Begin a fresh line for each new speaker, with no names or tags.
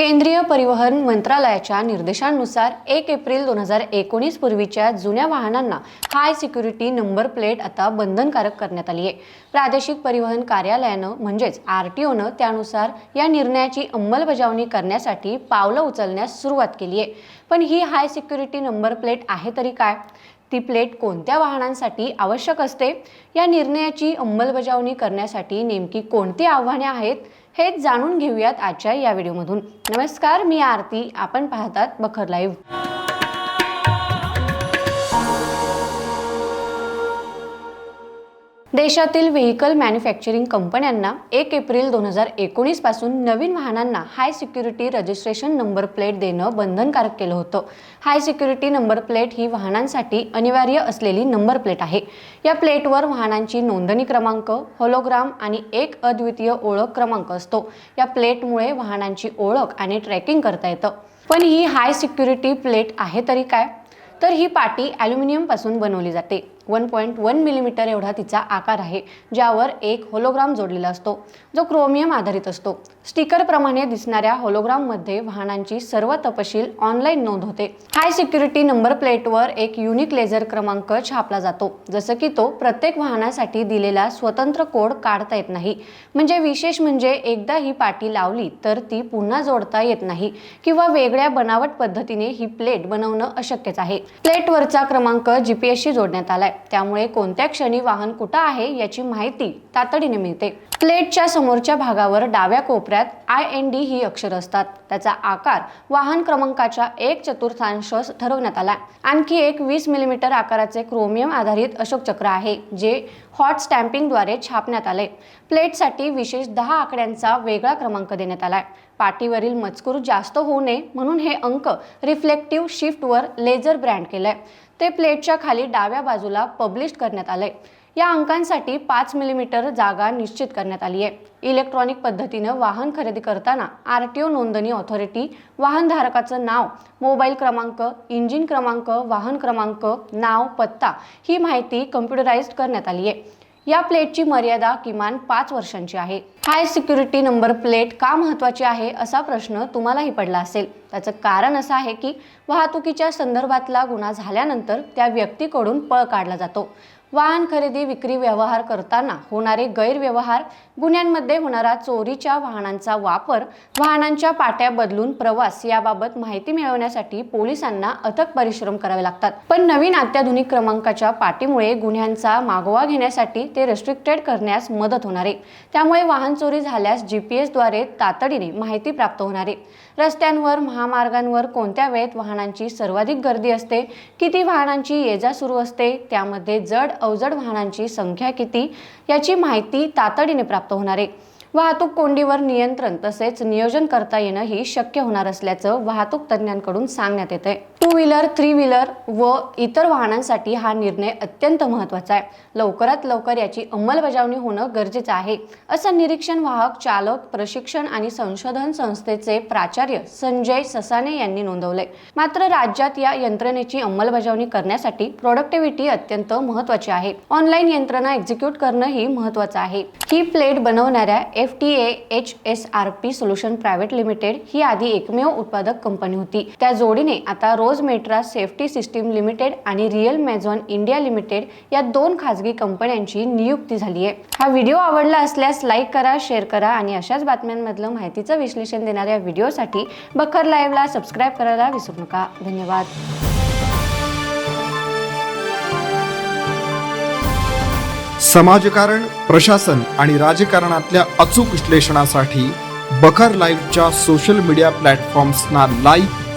केंद्रीय परिवहन मंत्रालयाच्या निर्देशांनुसार एक एप्रिल दोन हजार एकोणीस पूर्वीच्या जुन्या वाहनांना हाय सिक्युरिटी नंबर प्लेट आता बंधनकारक करण्यात आली आहे. प्रादेशिक परिवहन कार्यालयानं म्हणजेच आर टी ओनं त्यानुसार या निर्णयाची अंमलबजावणी करण्यासाठी पावलं उचलण्यास सुरुवात केली आहे. पण ही हाय सिक्युरिटी नंबर प्लेट आहे तरी काय? ती प्लेट कोणत्या वाहनांसाठी आवश्यक असते? या निर्णयाची अंमलबजावणी करण्यासाठी नेमकी कोणती आव्हाने आहेत? हे जाणून घेऊयात आजच्या या व्हिडिओमधून. नमस्कार मी आरती. आपण पाहतात बखर लाईव्ह. देशातील व्हेकल मॅन्युफॅक्चरिंग कंपन्यांना एक एप्रिल दोन हजार एकोणीसपासून नवीन वाहनांना high security registration number plate देणं बंधनकारक केलं होतं. हाय सिक्युरिटी नंबर प्लेट ही वाहनांसाठी अनिवार्य असलेली नंबर प्लेट आहे. या प्लेटवर वाहनांची नोंदणी क्रमांक होलोग्राम आणि एक अद्वितीय ओळख क्रमांक असतो. या प्लेटमुळे वाहनांची ओळख आणि ट्रॅकिंग करता येतं. पण ही हाय सिक्युरिटी प्लेट आहे तरी काय? तर ही पाटी ॲल्युमिनियमपासून बनवली जाते. वन पॉईंट वन मिलीमीटर एवढा तिचा आकार आहे ज्यावर एक होलोग्राम जोडलेला असतो. जो क्रोमियम आधारित असतो. स्टिकरप्रमाणे दिसणाऱ्या होलोग्राममध्ये वाहनांची सर्व तपशील ऑनलाईन नोंद होते. हाय सिक्युरिटी नंबर प्लेटवर एक युनिक लेझर क्रमांक छापला जातो. जसं की तो प्रत्येक वाहनासाठी दिलेला स्वतंत्र कोड काढता येत नाही. म्हणजे विशेष म्हणजे एकदा ही पाटी लावली तर ती पुन्हा जोडता येत नाही किंवा वेगळ्या बनावट पद्धतीने ही प्लेट बनवणं अशक्यच आहे. प्लेटवरचा क्रमांक जीपीएसशी जोडण्यात आलाय. त्यामुळे कोणत्या क्षणी वाहन कुठं आहे याची माहिती तातडीने मिळते. प्लेटच्या समोरच्या भागावर डाव्या कोपऱ्यात आय एन डी ही अक्षर असतात. त्याचा आकार वाहन क्रमांकाच्या एक चतुर्थांश ठरवण्यात आला. आणखी एक वीस मिलीमीटर आकाराचे क्रोमियम आधारित अशोक चक्र आहे जे हॉट स्टॅम्पिंगद्वारे छापण्यात आले प्लेटसाठी विशेष दहा आकड्यांचा वेगळा क्रमांक देण्यात आलाय. पाटीवरील मजकूर जास्त होऊ नये म्हणून हे अंक रिफ्लेक्टिव्ह शिफ्टवर लेझर ब्रँड केलंय. ते प्लेटच्या खाली डाव्या बाजूला पब्लिश करण्यात आलंय. या अंकांसाठी पाच मिलीमीटर जागा निश्चित करण्यात आली आहे. इलेक्ट्रॉनिक पद्धतीनं वाहन खरेदी करताना आर टी ओ नोंदणी ऑथॉरिटी वाहनधारकाचं नाव मोबाईल क्रमांक इंजिन क्रमांक वाहन क्रमांक नाव पत्ता ही माहिती कम्प्युटराइज्ड करण्यात आली आहे. या प्लेटची मर्यादा किमान पाच वर्षांची आहे. हाय सिक्युरिटी नंबर प्लेट का महत्त्वाची आहे असा प्रश्न तुम्हालाही पडला असेल. त्याचं कारण असं आहे की वाहतुकीच्या संदर्भातला गुन्हा झाल्यानंतर त्या व्यक्तीकडून पळ काढला जातो. वाहन खरेदी विक्री व्यवहार करताना होणारे गैरव्यवहार गुन्ह्यांमध्ये होणारा चोरीच्या वाहनांचा वापर वाहनांच्या पाट्या बदलून प्रवास याबाबत माहिती मिळवण्यासाठी पोलिसांना अथक परिश्रम करावे लागतात. पण नवीन अत्याधुनिक क्रमांकाच्या पाठीमुळे गुन्ह्यांचा मागोवा घेण्यासाठी ते रेस्ट्रिक्टेड करण्यास मदत होणार. आहे त्यामुळे वाहन चोरी झाल्यास जी पी एसद्वारे तातडीने माहिती प्राप्त होणार. आहे रस्त्यांवर महामार्गांवर कोणत्या वेळेत वाहनांची सर्वाधिक गर्दी असते? किती वाहनांची ये जा सुरू असते? त्यामध्ये जड अवजड वाहनांची संख्या किती? याची माहिती तातडीने प्राप्त होणार आहे. वाहतूक कोंडीवर नियंत्रण तसेच नियोजन करता येणं ही शक्य होणार असल्याचं वाहतूक तज्ज्ञांकडून सांगण्यात येत आहे टू व्हीलर थ्री व्हीलर व इतर वाहनांसाठी हा निर्णय अत्यंत महत्त्वाचा आहे. लवकरात लवकर याची अंमलबजावणी होणं गरजेचं आहे असं निरीक्षण वाहक चालक प्रशिक्षण आणि संशोधन संस्थेचे प्राचार्य संजय ससाने यांनी नोंदवले मात्र राज्यात या यंत्रणेची अंमलबजावणी करण्यासाठी प्रोडक्टिव्हिटी अत्यंत महत्त्वाची आहे. ऑनलाईन यंत्रणा एक्झिक्यूट करणं ही महत्त्वाचं आहे. ही प्लेट बनवणाऱ्या F T A H S R P solution private limited ही आधी एकमेव उत्पादक कंपनी होती. त्या जोडीने आता Rosmerta safety system limited आणि रिअल मॅझॉन इंडिया लिमिटेड या दोन खाजगी कंपन्यांची नियुक्ती झाली आहे. हा व्हिडिओ आवडला असल्यास लाईक करा शेअर करा आणि अशाच बातम्यांमधलं माहितीचं विश्लेषण देणाऱ्या व्हिडिओसाठी बखर लाईव्हला सबस्क्राईब करायला विसरू नका. धन्यवाद.
समाजकारण प्रशासन आणि राजकारणातल्या अचूक विश्लेषणासाठी बखर लाईव्हच्या सोशल मीडिया प्लॅटफॉर्म्सना लाईक